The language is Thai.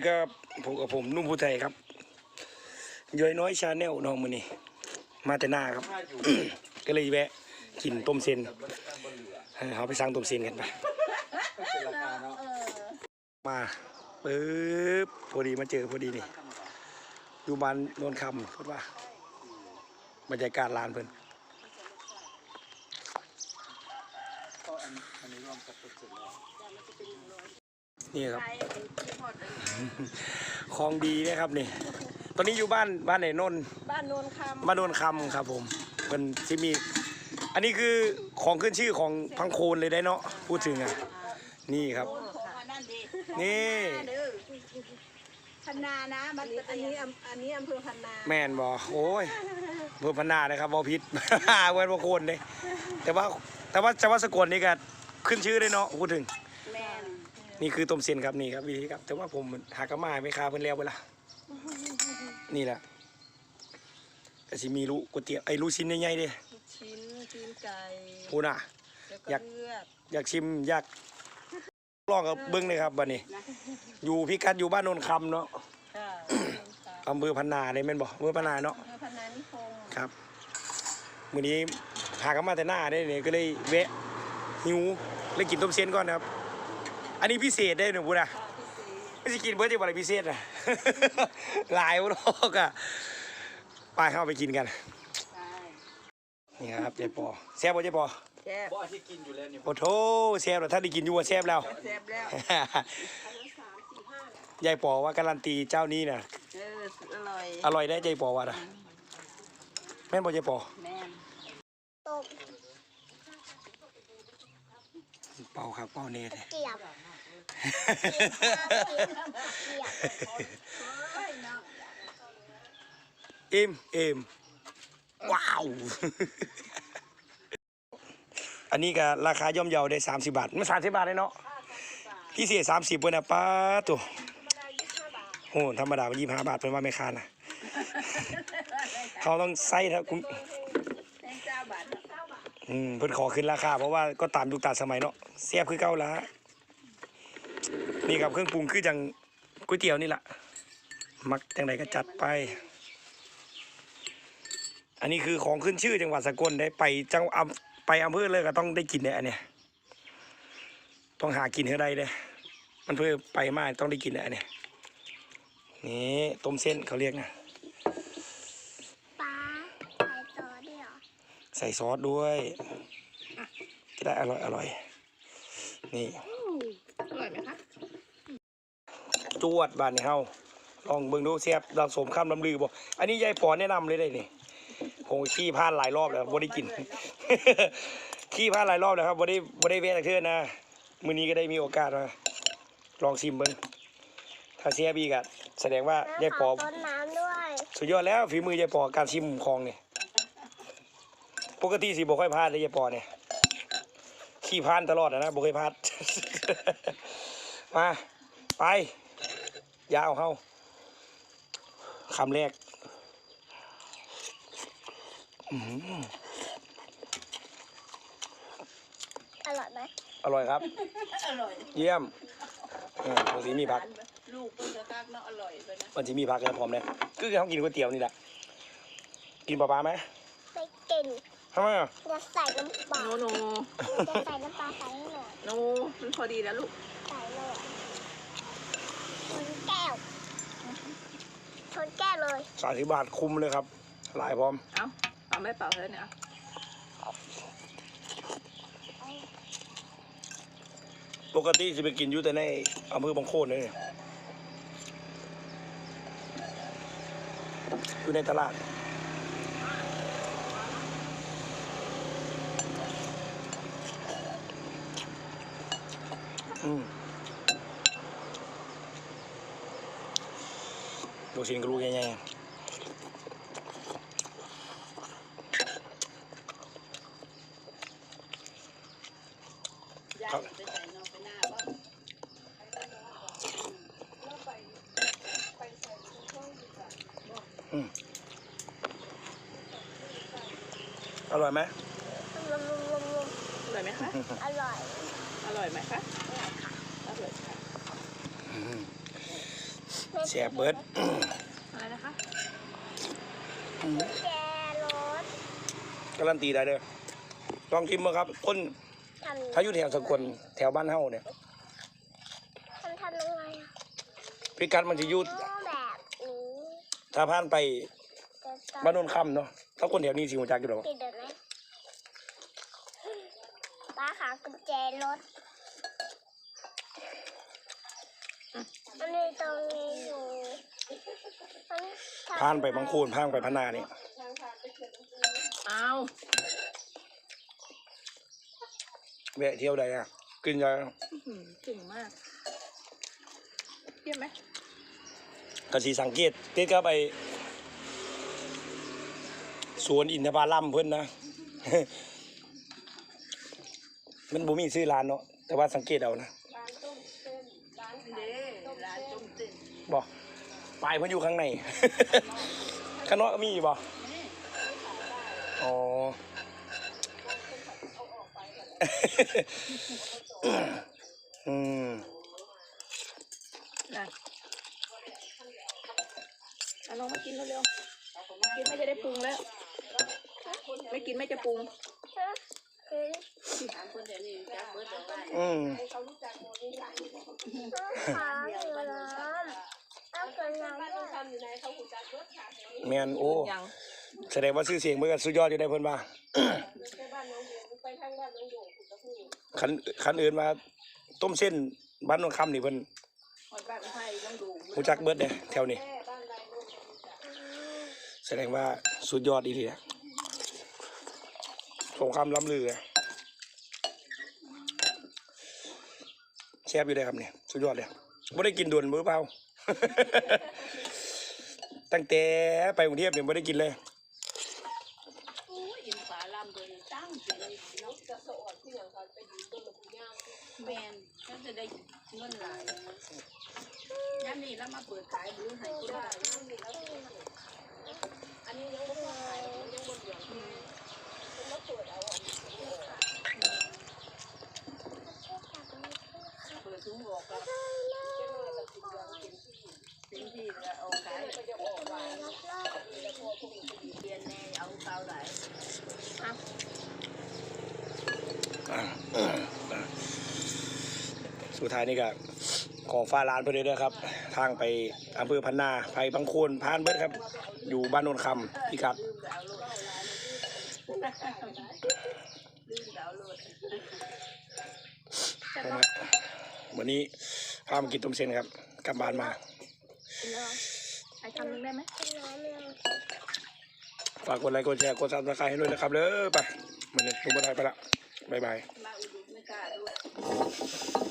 ดีครับผมกับผมนุ่มผู้ไทยครับย้อยน้อยชาแนลน้องมือนี่มาแต่หน้าครับ ก็เลยแวะกินต้มเส้นเขาไปสั่งต้มเส้นกันไปมาปึ๊บพอดีมาเจอพอดีนี่อยู่บ้านโนนคำพูดว่าบรรยากาศร้านเพิ่น นี่ครับ ของดีนะครับนี่ ตอนนี้อยู่บ้านบ้านไหนนนท์บ้านโนนคำบ้านโนนคำครับ ผมเป็นที่มี อันนี้คือของขึ้นชื่อของพังโคนเลยได้เนาะพูดถึงอะนี่ครับนี่พันนานะบ้านอันนี้อำอันนี้อำเภอพันนาแม่นบอโอ้ยเพื่อพันนานะครับบอพิษ เว้นบอโคนเลยแต่ว่าแต่ว่าจังหวัดสกลนี่ก็ขึ้นชื่อได้เนาะพูดถึงแม่ นนี่คือต้มเส้นครับนี่ครับวิธีครับแต่ว่าผมหากระมาไม่คาเพิ่นแล้วไปละนี่แหละแต่สิมีรู้ก๋วยเตี๋ยวไอ้รู้ชิ้นใหญ่ๆเด้ลูกชิ้นชิ้นไก่พูดน่ะ แล้วอยาก็กเลือดอยากชิมอยากลองกับเบิ้งเลยครับบัดนี้ อยู่พิกัดอยู่บ้านโนนคำเนาะค่ะอำเภอพันนาเลยแม่นบ่อำเภอพันนาเนาะอำเภอพันนานิคมครับมื้อนี้หากนมาแต่หน้าได้เนี่ยก็เลยแวะหิวเลยกินต้มเส้นก่อนนะครับ อันนี้พิเศษได้หนูพูดนะค่ะพี่สีไม่ใช่กินเบิร์ดจะอะไรพิเศษนะหลายโลกอะไปเข้าไปกินกันใช่นี่ครับเจ๊ปอแซ่บบ่เจ๊ปอแซ่บบ่ที่กินอยู่แล้วนี่โอ้โถแซ่บแล้วถ้าได้กินอยู่ว่าแซ่บแล้วแซ่บแล้วยายปอว่าการันตีเจ้านี้น่ะเอออร่อยอร่อยได้ใจปอว่าน่ะแม่นบ่ใจปอ แม่น เป่าครับเป่าเนตเกียบเอ็มเอ็มว้าว อันนี้ก็ราคาย่อมเยาได้ 30 บาทมัน30 บาทเลยเนาะพี่เสีย30เพิ่นน่ะป้าตัวโอ้ธรรมดา25บาทเพิ่นว่าไม่ค้านะเขาต้องใส่ครับคุณ แม่งเจ้าบาท อืมเพิ่นขอขึ้นราคา เพราะว่าก็ตามยุคตามสมัยเนาะเสียบคือเก่าละนี่ครับเครื่องปรุงคือจังก๋วยเตี๋ยวนี่แหละมักจังไดก็จัดไป อันนี้คือของขึ้นชื่อจังหวัดสกลได้ไปจังอำไปอำเภอเลยก็ต้องได้กินเนี่ยอันเนี้ยต้องหากินให้ได้เลยมันเพื่อไปมากต้องได้กินเนี่ยอันเนี้ยนี่ต้มเส้นเขาเรียกนะ ป้าใส่ต่อด้วยเหรอ ใส่ซอสด้วยจะได้อร่อยอร่อย นี่อร่อยไหมคะจวดบ้านนี่เฮาลองเบิ่งดูเสียบเราสมคำลำลือบ่อันนี้ยายปอแนะนำเลยได้นี่ผมขี้พลาดหลายรอบแล้วบ่ได้กิน ขี้พลาดหลายรอบแล้วครับบ่ได้บ่ได้เวทเทื่อนะมื้อนี้ก็ได้มีโอกาสมาลองชิมเบิ่งถ้าเสียบีก็แสดงว่ายายปอต้นน้ำด้วย สุดยอดแล้วฝีมือยายปอการชิมของนี่ ปกติสิบ่ค่อยพลาดเลยยายปอเนี่ยขี้พลาดตลอดอะนะบ่เคยพลาด มาไปอยาเอาเฮาคำแรกอื้อหืออร่อยไหมอร่อยครับ อร่อยเยี่ยมเออมันสิมีผัก ลูกเพิ่งจะคักเนาะอร่อยเลยนะมันสิมีผักแล้วพร้อมเลยคือเขากินก๋วยเตี๋ยวนี่แหละ กินปลาปลาไหมไม่กิน ทำไมอะจะใส่น้ำปลาโนโนจะใส่น้ำปลาใส่ให้หน่อยโนมันพอดีแล้วลูกใส่เลยชนแก้วชนแก้วเลยสามสิบบาทคุ้มเลยครับ หลายพร้อม เอาเอาไม่เป่าเถอะเนี่ยปกติจะไปกินอยู่แต่ในอำเภอบางโคนเลยอยู่ในตลาด อืมลูกชิ้นกระลูกใหญ่ๆยายไปใส่นมไปหน้าว่าอร่อยไหมลมลมลมลมอร่อยไหมคะ อร่อย อร่อยไหมคะอร่อยค่ะ แซ่บเบิดอะไรนะคะแกรถการันตีได้เด้อลองชิมมาครับคนทำถ้าอยู่แถวสกลแถวบ้านเฮาเนี่ยทำทำยังไงอะพิกัดมันจะอยู่อ๋อแบบนี้ถ้าผ่านไปจะต้องบ้านโนนคำเนาะถ้าคนแถวนี้สิหัวจักอยู่หรอกติดเดี๋ยวไหมป้าขากุญแจรถ มันมีตรงนี้อยู่มันทำผ่านไปบางโคนผ่านไปพะนานี่เอาแวะเที่ยวใดอะ กินยาอื้อหือเก่งมากเยี่ยมไหมกสีสังเกตติดกับไปสวนอินทผลัมเพิ่นนะ มันบ่มีชื่อร้านเนาะแต่ว่าสังเกตเอานะ เด้ร้านต้มตื่น บอกปลายเพิ่นอยู่ข้างใน ข้างนอกก็มีอยู่บ่อ๋ออืมนะเอาน้องมากินเร็วๆกินไม่จะได้ปรุงแล้ว ไม่กินไม่จะปรุงฮะคืออืม ขาอยู่น้ำเอาเกินน้ำด้วย แม่นโอ้ยังแสดงว่าชื่อเสียงเพิ่นก็สุดยอดอยู่ได้เพิ่นว่าคันคันอื่นมา ต้มเส้นบ้านโนนคำนี่เพิ่นหอยบ้านไผ่ต้องดูรู้จักเบิดเด้แถวนี้แสดงว่าสุดยอดอีทีนะสงครามล้ำลือแซ่บอยู่ได้ครับเนี่ยสุดยอดเลยไม่ได้กินด่วนมือเปล่า ตั้งแต่ไปกรุงเทพเนี่ยไม่ได้กินเลยอินฝาลำเบอร์ตั้งเป็นนกจะสะอดที่อย่างเขาไปยืนต้นมะพร้าวแมนก็จะได้เงินหลายย่านนี้แล้วมาเปิดขายบื้อให้ก็ได้อันนี้ยังไม่พอขายยังบนเหลืองแล้วเปิดเอาเปิดถุงบอกกับสิ่ง ที่เราเอาขายก็จะออกมาแล้วพวกนี้หญิงผู้หญิงเรียนในเอาเตาไหลอ่สุดท้ายนี่ก็ของฟ้าร้านเพื่อนเลยครับ ทางไปอำเภอพันนาไปบางโคนพานเบิดครับ อยู่บ้านโนนคำพี่ครับวันนี้พามากินต้มเส้นครับ กลับบ้านมา ไอ้คำนึงได้ไหมน้ำเร็วฝากกดไลค์กดแชร์กดซับสไครต์ให้ด้วยนะครับเด้อไปมันนี้ลุงบันไดไปละบ๊ายบายมาอุดหนุนไม่กล้าด้วย